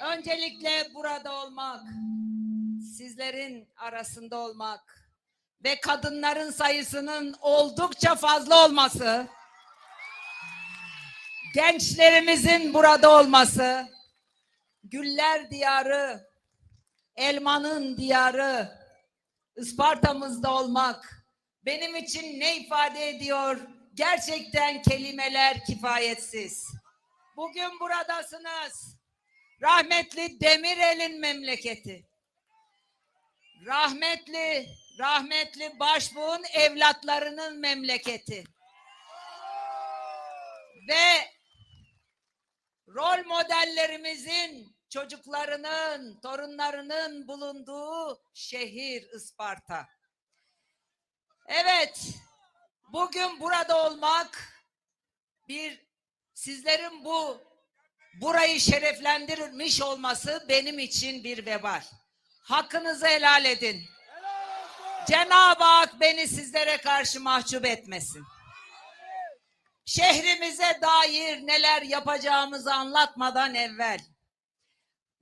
Öncelikle burada olmak, sizlerin arasında olmak ve kadınların sayısının oldukça fazla olması, gençlerimizin burada olması, güller diyarı, elmanın diyarı, Isparta'mızda olmak benim için ne ifade ediyor? Gerçekten kelimeler kifayetsiz. Bugün buradasınız. Rahmetli Demirel'in memleketi. Rahmetli, rahmetli Başbuğ'un evlatlarının memleketi. Ve rol modellerimizin çocuklarının, torunlarının bulunduğu şehir Isparta. Evet, bugün burada olmak bir sizlerin bu burayı şereflendirmiş olması benim için bir vebal. Hakkınızı helal edin. Cenab-ı Hak beni sizlere karşı mahcup etmesin. Şehrimize dair neler yapacağımızı anlatmadan evvel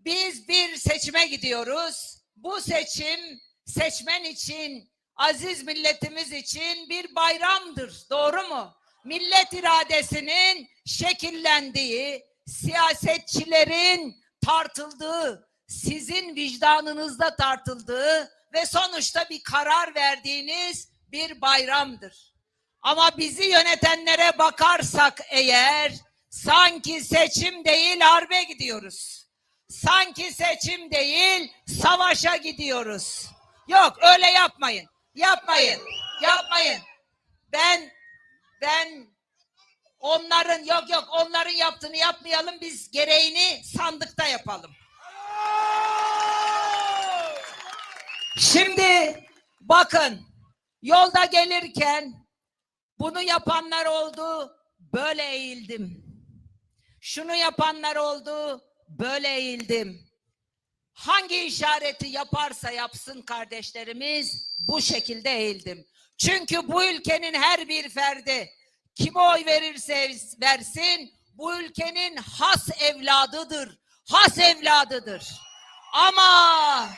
biz bir seçime gidiyoruz. Bu seçim seçmen için, aziz milletimiz için bir bayramdır. Doğru mu? Millet iradesinin şekillendiği, siyasetçilerin tartıldığı, sizin vicdanınızda tartıldığı ve sonuçta bir karar verdiğiniz bir bayramdır. Ama bizi yönetenlere bakarsak eğer sanki seçim değil harbe gidiyoruz. Sanki seçim değil savaşa gidiyoruz. Yok öyle yapmayın. Yapmayın. Yapmayın. Ben ben onların yok yok onların yaptığını yapmayalım biz gereğini sandıkta yapalım. Şimdi bakın yolda gelirken bunu yapanlar oldu böyle eğildim. Şunu yapanlar oldu böyle eğildim. Hangi işareti yaparsa yapsın kardeşlerimiz bu şekilde eğildim. Çünkü bu ülkenin her bir ferdi kime oy verirse versin bu ülkenin has evladıdır. Has evladıdır. Ama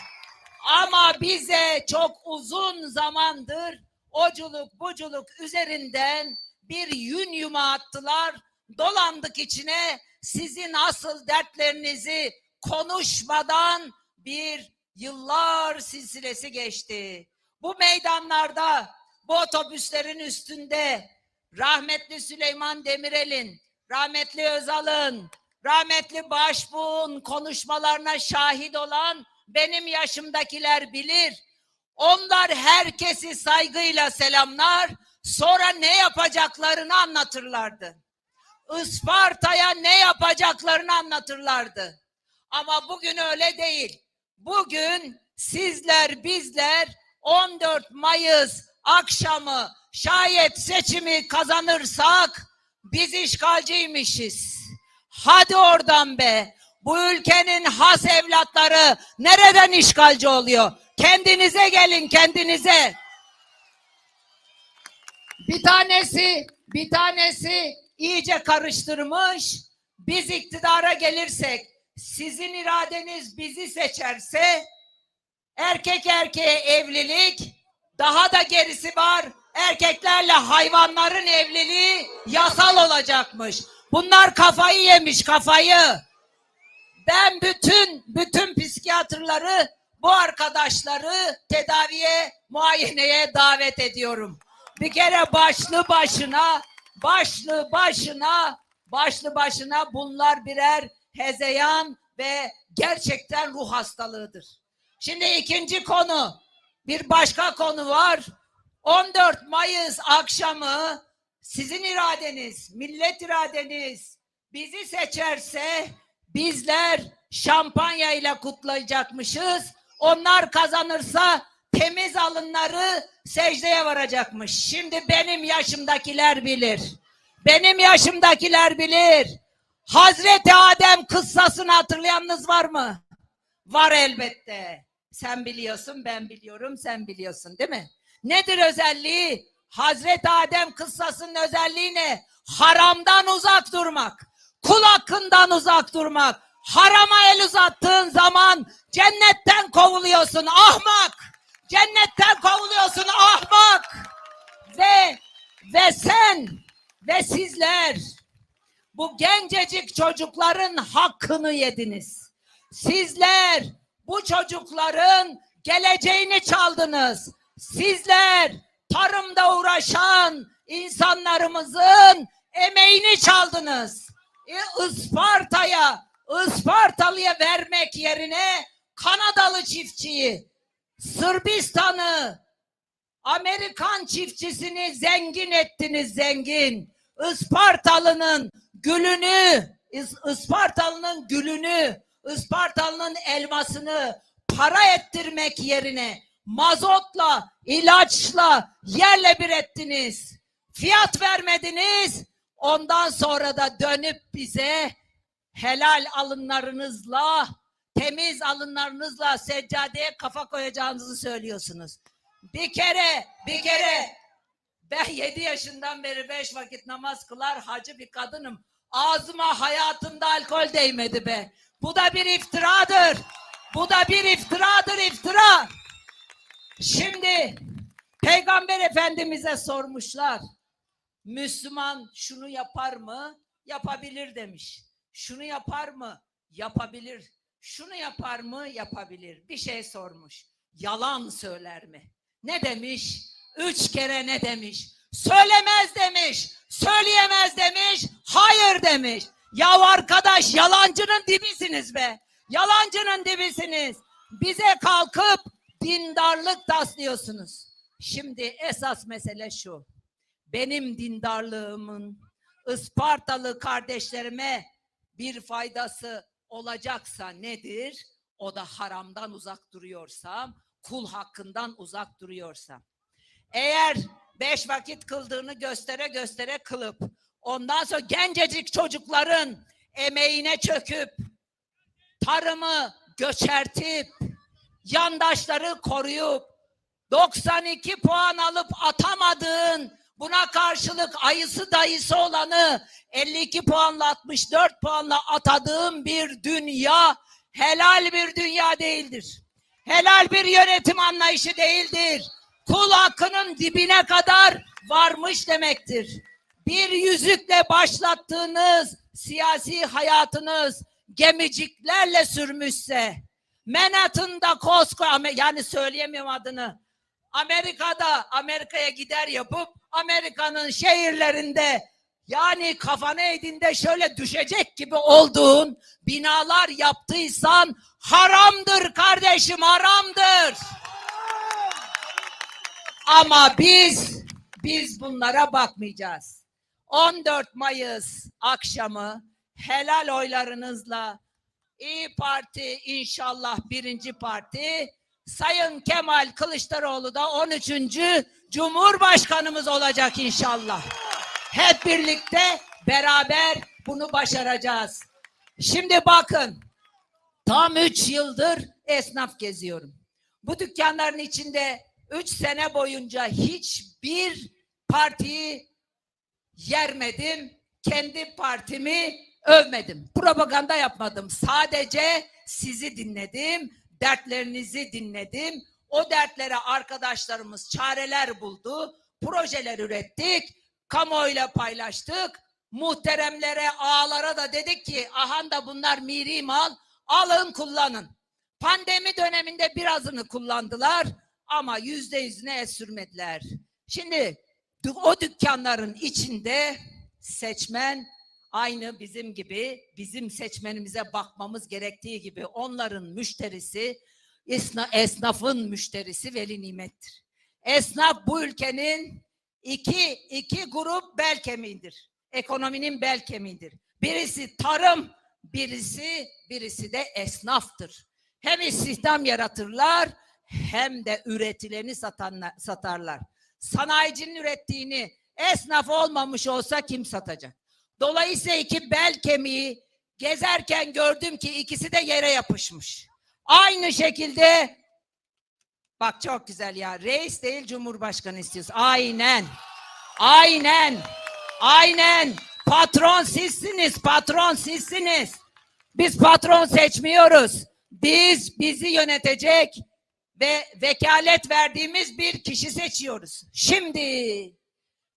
ama bize çok uzun zamandır oculuk buculuk üzerinden bir yün yuma attılar. Dolandık içine sizin asıl dertlerinizi konuşmadan bir yıllar silsilesi geçti. Bu meydanlarda, bu otobüslerin üstünde rahmetli Süleyman Demirel'in, rahmetli Özal'ın, rahmetli Başbuğ'un konuşmalarına şahit olan benim yaşımdakiler bilir. Onlar herkesi saygıyla selamlar, sonra ne yapacaklarını anlatırlardı. Isparta'ya ne yapacaklarını anlatırlardı. Ama bugün öyle değil. Bugün sizler bizler 14 Mayıs akşamı şayet seçimi kazanırsak biz işgalciymişiz. Hadi oradan be. Bu ülkenin has evlatları nereden işgalci oluyor? Kendinize gelin kendinize. Bir tanesi, bir tanesi iyice karıştırmış. Biz iktidara gelirsek, sizin iradeniz bizi seçerse, erkek erkeğe evlilik, daha da gerisi var, erkeklerle hayvanların evliliği yasal olacakmış. Bunlar kafayı yemiş, kafayı. Ben bütün, bütün psikiyatrları, bu arkadaşları tedaviye, muayeneye davet ediyorum. Bir kere başlı başına başlı başına başlı başına bunlar birer hezeyan ve gerçekten ruh hastalığıdır. Şimdi ikinci konu bir başka konu var. 14 Mayıs akşamı sizin iradeniz, millet iradeniz bizi seçerse bizler şampanya ile kutlayacakmışız. Onlar kazanırsa temiz alınları secdeye varacakmış. Şimdi benim yaşımdakiler bilir. Benim yaşımdakiler bilir. Hazreti Adem kıssasını hatırlayanınız var mı? Var elbette. Sen biliyorsun, ben biliyorum, sen biliyorsun değil mi? Nedir özelliği? Hazreti Adem kıssasının özelliği ne? Haramdan uzak durmak. Kul hakkından uzak durmak. Harama el uzattığın zaman cennetten kovuluyorsun ahmak. Cennetten kovuluyorsun ahmak. Ve ve sen ve sizler bu gencecik çocukların hakkını yediniz. Sizler bu çocukların geleceğini çaldınız. Sizler tarımda uğraşan insanlarımızın emeğini çaldınız. E, Isparta'ya, Ispartalı'ya vermek yerine Kanadalı çiftçiyi, Sırbistan'ı, Amerikan çiftçisini zengin ettiniz zengin. Ispartalı'nın gülünü, Is- Ispartalı'nın gülünü, Ispartalı'nın elmasını para ettirmek yerine mazotla, ilaçla, yerle bir ettiniz. Fiyat vermediniz. Ondan sonra da dönüp bize helal alınlarınızla, temiz alınlarınızla seccadeye kafa koyacağınızı söylüyorsunuz. Bir kere, bir kere ben yedi yaşından beri beş vakit namaz kılar hacı bir kadınım. Ağzıma hayatımda alkol değmedi be. Bu da bir iftiradır. Bu da bir iftiradır iftira. Şimdi Peygamber Efendimiz'e sormuşlar. Müslüman şunu yapar mı? Yapabilir demiş. Şunu yapar mı? Yapabilir. Şunu yapar mı? Yapabilir. Bir şey sormuş. Yalan söyler mi? Ne demiş? Üç kere ne demiş? Söylemez demiş. Söyleyemez demiş. Hayır demiş. Ya arkadaş yalancının dibisiniz be. Yalancının dibisiniz. Bize kalkıp dindarlık taslıyorsunuz. Şimdi esas mesele şu. Benim dindarlığımın Ispartalı kardeşlerime bir faydası olacaksa nedir? O da haramdan uzak duruyorsam, kul hakkından uzak duruyorsam. Eğer beş vakit kıldığını göstere göstere kılıp, ondan sonra gencecik çocukların emeğine çöküp, tarımı göçertip, yandaşları koruyup, 92 puan alıp atamadığın, buna karşılık ayısı dayısı olanı 52 puanla 64 puanla atadığın bir dünya helal bir dünya değildir. Helal bir yönetim anlayışı değildir. Kul hakkının dibine kadar varmış demektir. Bir yüzükle başlattığınız siyasi hayatınız gemiciklerle sürmüşse, Manhattan'da kosko yani söyleyemiyorum adını. Amerika'da Amerika'ya gider yapıp Amerika'nın şehirlerinde yani kafana eğdiğinde şöyle düşecek gibi olduğun binalar yaptıysan haramdır kardeşim haramdır. Ama biz biz bunlara bakmayacağız. 14 Mayıs akşamı helal oylarınızla İyi Parti inşallah birinci parti Sayın Kemal Kılıçdaroğlu da 13. Cumhurbaşkanımız olacak inşallah. Hep birlikte beraber bunu başaracağız. Şimdi bakın tam 3 yıldır esnaf geziyorum. Bu dükkanların içinde 3 sene boyunca hiçbir partiyi yermedim. Kendi partimi övmedim. Propaganda yapmadım. Sadece sizi dinledim. Dertlerinizi dinledim. O dertlere arkadaşlarımız çareler buldu. Projeler ürettik. Kamuoyuyla paylaştık. Muhteremlere, ağalara da dedik ki ahan da bunlar miri mal. Alın kullanın. Pandemi döneminde birazını kullandılar ama yüzde yüzüne sürmediler. Şimdi o dükkanların içinde seçmen aynı bizim gibi bizim seçmenimize bakmamız gerektiği gibi onların müşterisi esna, esnafın müşterisi veli nimettir. Esnaf bu ülkenin iki, iki grup bel kemiğidir. Ekonominin bel kemiğidir. Birisi tarım, birisi birisi de esnaftır. Hem istihdam yaratırlar hem de üretileni satanlar, satarlar. Sanayicinin ürettiğini esnaf olmamış olsa kim satacak? Dolayısıyla iki bel kemiği gezerken gördüm ki ikisi de yere yapışmış. Aynı şekilde bak çok güzel ya reis değil cumhurbaşkanı istiyoruz. Aynen. Aynen. Aynen. Patron sizsiniz. Patron sizsiniz. Biz patron seçmiyoruz. Biz bizi yönetecek ve vekalet verdiğimiz bir kişi seçiyoruz. Şimdi,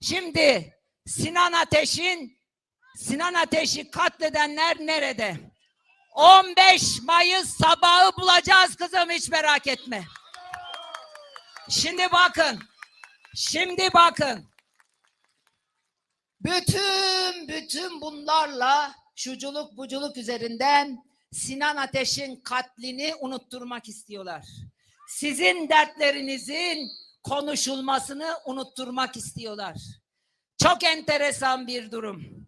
şimdi Sinan Ateş'in Sinan Ateş'i katledenler nerede? 15 Mayıs sabahı bulacağız kızım hiç merak etme. Şimdi bakın. Şimdi bakın. Bütün bütün bunlarla şuculuk buculuk üzerinden Sinan Ateş'in katlini unutturmak istiyorlar. Sizin dertlerinizin konuşulmasını unutturmak istiyorlar. Çok enteresan bir durum.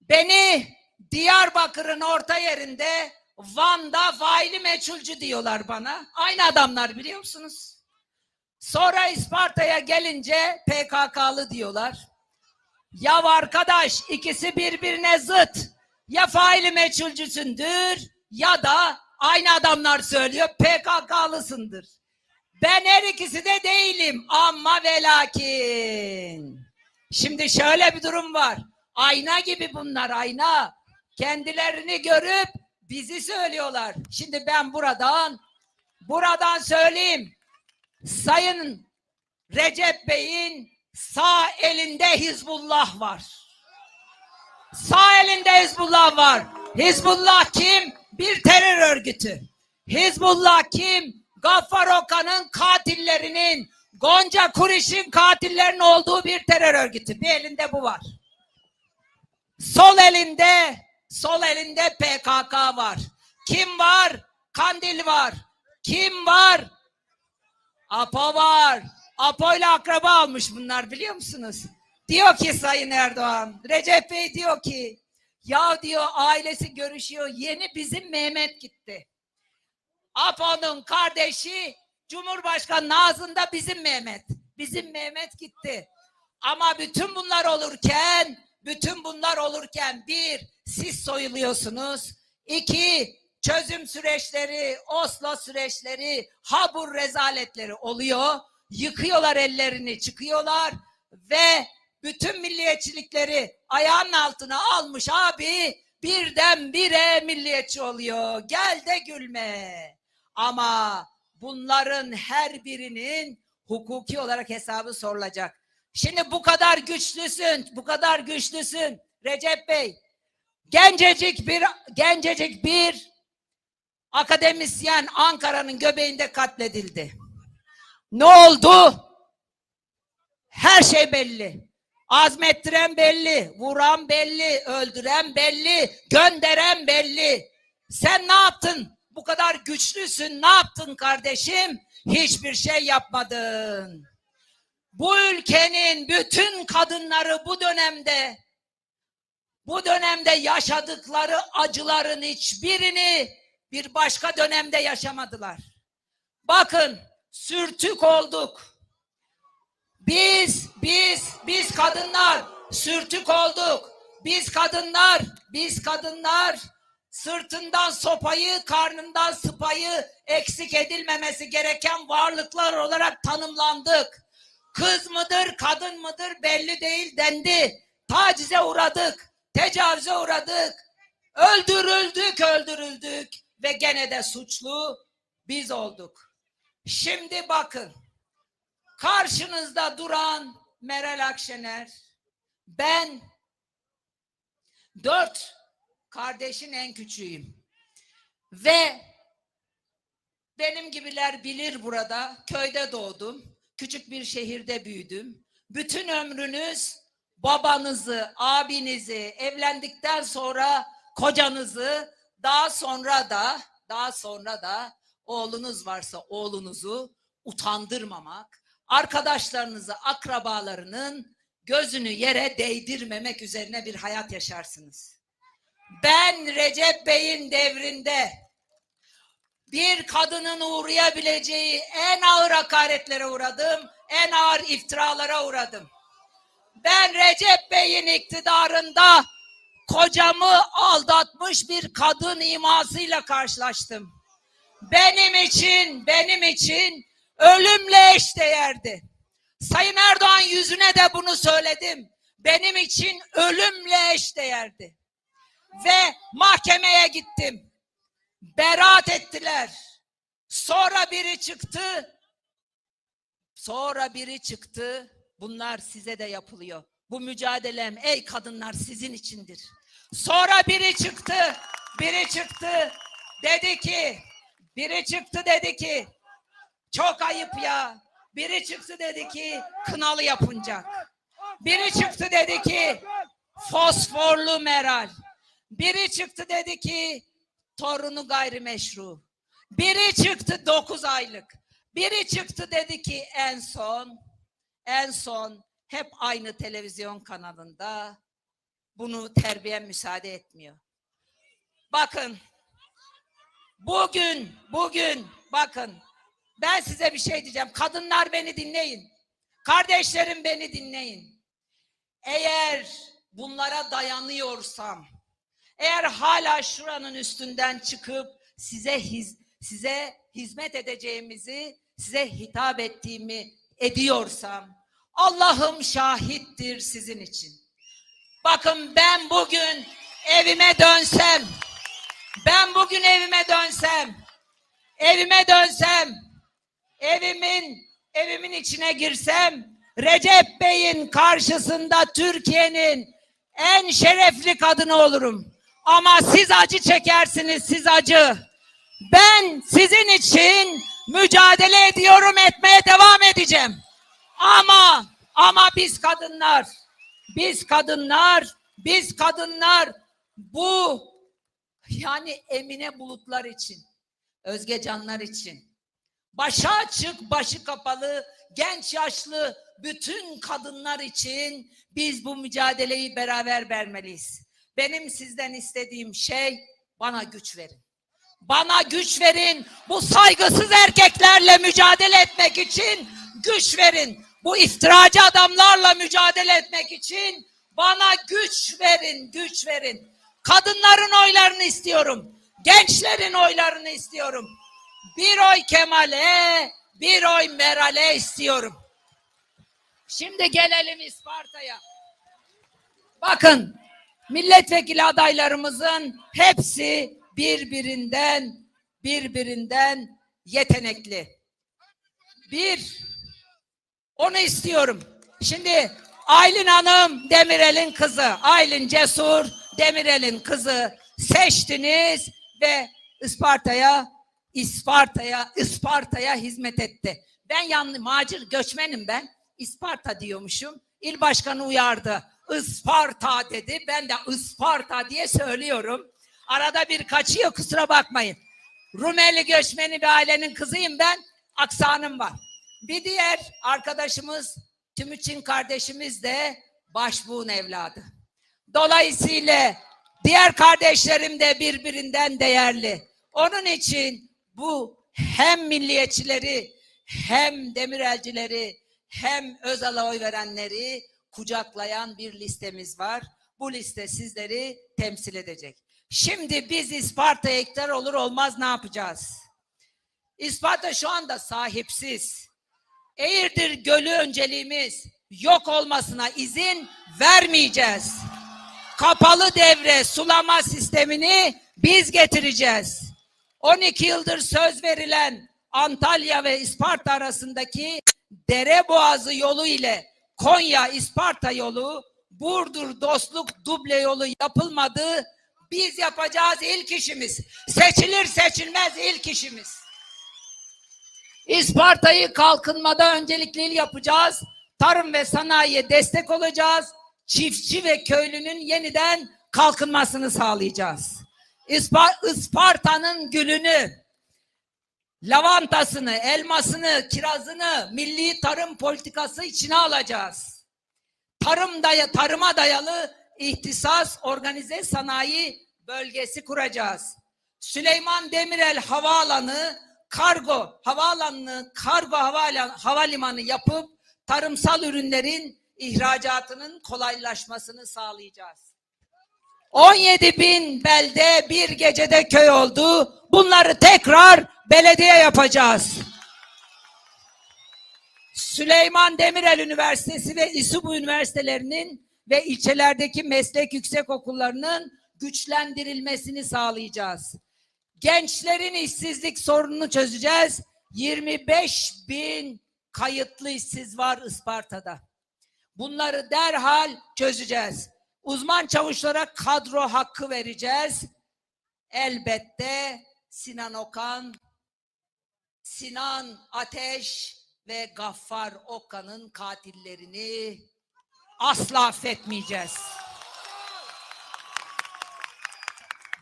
Beni Diyarbakır'ın orta yerinde Van'da faili meçhulcu diyorlar bana. Aynı adamlar biliyor musunuz? Sonra İsparta'ya gelince PKK'lı diyorlar. Ya arkadaş ikisi birbirine zıt. Ya faili meçhulcüsündür ya da aynı adamlar söylüyor PKK'lısındır. Ben her ikisi de değilim ama ve lakin. Şimdi şöyle bir durum var. Ayna gibi bunlar ayna. Kendilerini görüp bizi söylüyorlar. Şimdi ben buradan buradan söyleyeyim. Sayın Recep Bey'in sağ elinde Hizbullah var. Sağ elinde Hizbullah var. Hizbullah kim? Bir terör örgütü. Hizbullah kim? Gaffar Okan'ın katillerinin, Gonca Kuriş'in katillerinin olduğu bir terör örgütü. Bir elinde bu var. Sol elinde, sol elinde PKK var. Kim var? Kandil var. Kim var? Apo var. Apo ile akraba almış bunlar biliyor musunuz? Diyor ki Sayın Erdoğan, Recep Bey diyor ki, ya diyor ailesi görüşüyor, yeni bizim Mehmet gitti. Apo'nun kardeşi Cumhurbaşkanı ağzında bizim Mehmet. Bizim Mehmet gitti. Ama bütün bunlar olurken, bütün bunlar olurken bir, siz soyuluyorsunuz. İki, çözüm süreçleri, Oslo süreçleri, Habur rezaletleri oluyor. Yıkıyorlar ellerini, çıkıyorlar ve bütün milliyetçilikleri ayağının altına almış abi birdenbire milliyetçi oluyor. Gel de gülme. Ama bunların her birinin hukuki olarak hesabı sorulacak. Şimdi bu kadar güçlüsün, bu kadar güçlüsün Recep Bey. Gencecik bir gencecik bir akademisyen Ankara'nın göbeğinde katledildi. Ne oldu? Her şey belli. Azmettiren belli, vuran belli, öldüren belli, gönderen belli. Sen ne yaptın? Bu kadar güçlüsün. Ne yaptın kardeşim? Hiçbir şey yapmadın. Bu ülkenin bütün kadınları bu dönemde bu dönemde yaşadıkları acıların hiçbirini bir başka dönemde yaşamadılar. Bakın sürtük olduk. Biz, biz, biz kadınlar sürtük olduk. Biz kadınlar, biz kadınlar sırtından sopayı, karnından sıpayı eksik edilmemesi gereken varlıklar olarak tanımlandık. Kız mıdır, kadın mıdır belli değil dendi. Tacize uğradık, tecavüze uğradık. Öldürüldük, öldürüldük ve gene de suçlu biz olduk. Şimdi bakın. Karşınızda duran Meral Akşener, ben dört kardeşin en küçüğüyüm. Ve benim gibiler bilir burada, köyde doğdum, küçük bir şehirde büyüdüm. Bütün ömrünüz babanızı, abinizi, evlendikten sonra kocanızı, daha sonra da, daha sonra da oğlunuz varsa oğlunuzu utandırmamak, arkadaşlarınızı, akrabalarının gözünü yere değdirmemek üzerine bir hayat yaşarsınız. Ben Recep Bey'in devrinde bir kadının uğrayabileceği en ağır hakaretlere uğradım, en ağır iftiralara uğradım. Ben Recep Bey'in iktidarında kocamı aldatmış bir kadın imasıyla karşılaştım. Benim için, benim için ölümle eşdeğerdi. Sayın Erdoğan yüzüne de bunu söyledim. Benim için ölümle eşdeğerdi. ve mahkemeye gittim. Beraat ettiler. Sonra biri çıktı. Sonra biri çıktı. Bunlar size de yapılıyor. Bu mücadelem ey kadınlar sizin içindir. Sonra biri çıktı. Biri çıktı. Dedi ki biri çıktı dedi ki çok ayıp ya. Biri çıktı dedi ki kınalı yapınacak. Biri çıktı dedi ki fosforlu meral. Biri çıktı dedi ki torunu gayrimeşru. Biri çıktı 9 aylık. Biri çıktı dedi ki en son en son hep aynı televizyon kanalında bunu terbiye müsaade etmiyor. Bakın bugün bugün bakın ben size bir şey diyeceğim. Kadınlar beni dinleyin. Kardeşlerim beni dinleyin. Eğer bunlara dayanıyorsam, eğer hala şuranın üstünden çıkıp size hiz, size hizmet edeceğimizi, size hitap ettiğimi ediyorsam, Allah'ım şahittir sizin için. Bakın ben bugün evime dönsem, ben bugün evime dönsem, evime dönsem, evimin evimin içine girsem Recep Bey'in karşısında Türkiye'nin en şerefli kadını olurum. Ama siz acı çekersiniz, siz acı. Ben sizin için mücadele ediyorum, etmeye devam edeceğim. Ama ama biz kadınlar, biz kadınlar, biz kadınlar bu yani Emine Bulutlar için, Özge Canlar için, başı açık, başı kapalı, genç yaşlı bütün kadınlar için biz bu mücadeleyi beraber vermeliyiz. Benim sizden istediğim şey bana güç verin. Bana güç verin. Bu saygısız erkeklerle mücadele etmek için güç verin. Bu iftiracı adamlarla mücadele etmek için bana güç verin, güç verin. Kadınların oylarını istiyorum. Gençlerin oylarını istiyorum. Bir oy Kemal'e, bir oy Meral'e istiyorum. Şimdi gelelim İsparta'ya. Bakın milletvekili adaylarımızın hepsi birbirinden birbirinden yetenekli. Bir, onu istiyorum. Şimdi Aylin Hanım Demirel'in kızı, Aylin Cesur Demirel'in kızı seçtiniz ve Isparta'ya İsparta'ya Isparta'ya hizmet etti. Ben yanlı macir göçmenim ben. İsparta diyormuşum. İl başkanı uyardı. Isparta dedi. Ben de Isparta diye söylüyorum. Arada bir kaçıyor kusura bakmayın. Rumeli göçmeni bir ailenin kızıyım ben. Aksanım var. Bir diğer arkadaşımız Tümüçin kardeşimiz de Başbuğ'un evladı. Dolayısıyla diğer kardeşlerim de birbirinden değerli. Onun için bu hem milliyetçileri hem demirelcileri hem Özal'a oy verenleri kucaklayan bir listemiz var. Bu liste sizleri temsil edecek. Şimdi biz İsparta'ya iktidar olur olmaz ne yapacağız? İsparta şu anda sahipsiz. Eğirdir Gölü önceliğimiz. Yok olmasına izin vermeyeceğiz. Kapalı devre sulama sistemini biz getireceğiz. 12 yıldır söz verilen Antalya ve Isparta arasındaki dere boğazı yolu ile Konya İsparta yolu, Burdur Dostluk duble yolu yapılmadı. Biz yapacağız ilk işimiz. Seçilir seçilmez ilk işimiz. İsparta'yı kalkınmada öncelikli il yapacağız. Tarım ve sanayiye destek olacağız. Çiftçi ve köylünün yeniden kalkınmasını sağlayacağız. İspar- Isparta'nın gülünü, lavantasını, elmasını, kirazını milli tarım politikası içine alacağız. Tarım tarıma dayalı ihtisas organize sanayi bölgesi kuracağız. Süleyman Demirel Havaalanı kargo havaalanını kargo havalimanı yapıp tarımsal ürünlerin ihracatının kolaylaşmasını sağlayacağız. 17 bin belde bir gecede köy oldu. Bunları tekrar belediye yapacağız. Süleyman Demirel Üniversitesi ve İSUBU üniversitelerinin ve ilçelerdeki meslek yüksek okullarının güçlendirilmesini sağlayacağız. Gençlerin işsizlik sorununu çözeceğiz. 25 bin kayıtlı işsiz var Isparta'da. Bunları derhal çözeceğiz. Uzman çavuşlara kadro hakkı vereceğiz. Elbette Sinan Okan, Sinan Ateş ve Gaffar Okan'ın katillerini asla affetmeyeceğiz.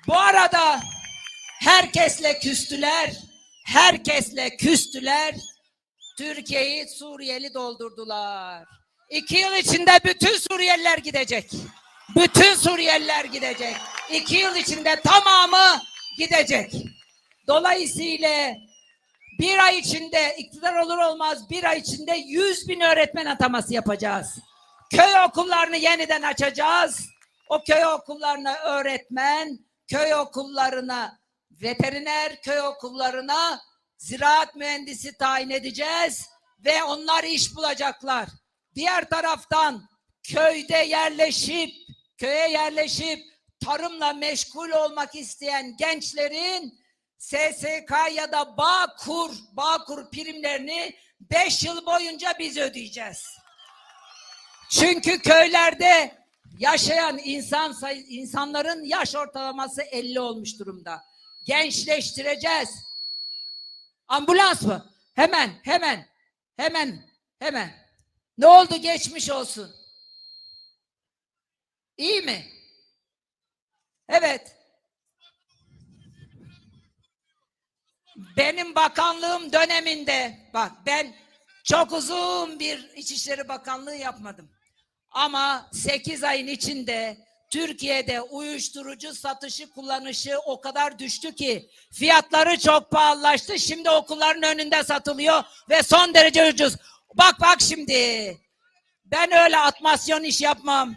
Bu arada herkesle küstüler, herkesle küstüler. Türkiye'yi Suriyeli doldurdular. İki yıl içinde bütün Suriyeliler gidecek. Bütün Suriyeliler gidecek. İki yıl içinde tamamı gidecek. Dolayısıyla bir ay içinde iktidar olur olmaz bir ay içinde 100 bin öğretmen ataması yapacağız. Köy okullarını yeniden açacağız. O köy okullarına öğretmen, köy okullarına veteriner, köy okullarına ziraat mühendisi tayin edeceğiz ve onlar iş bulacaklar. Diğer taraftan köyde yerleşip, köye yerleşip tarımla meşgul olmak isteyen gençlerin SSK ya da Bağkur, Bağkur primlerini 5 yıl boyunca biz ödeyeceğiz. Çünkü köylerde yaşayan insan sayı, insanların yaş ortalaması 50 olmuş durumda. Gençleştireceğiz. Ambulans mı? Hemen, hemen, hemen, hemen. Ne oldu geçmiş olsun. İyi mi? Evet. Benim bakanlığım döneminde bak ben çok uzun bir İçişleri Bakanlığı yapmadım. Ama 8 ayın içinde Türkiye'de uyuşturucu satışı kullanışı o kadar düştü ki fiyatları çok pahalılaştı. Şimdi okulların önünde satılıyor ve son derece ucuz. Bak bak şimdi. Ben öyle atmasyon iş yapmam.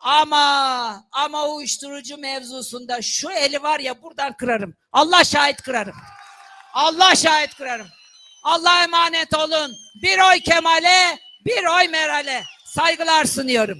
Ama ama uyuşturucu mevzusunda şu eli var ya buradan kırarım. Allah şahit kırarım. Allah şahit kırarım. Allah'a emanet olun. Bir oy Kemal'e, bir oy Meral'e. Saygılar sunuyorum.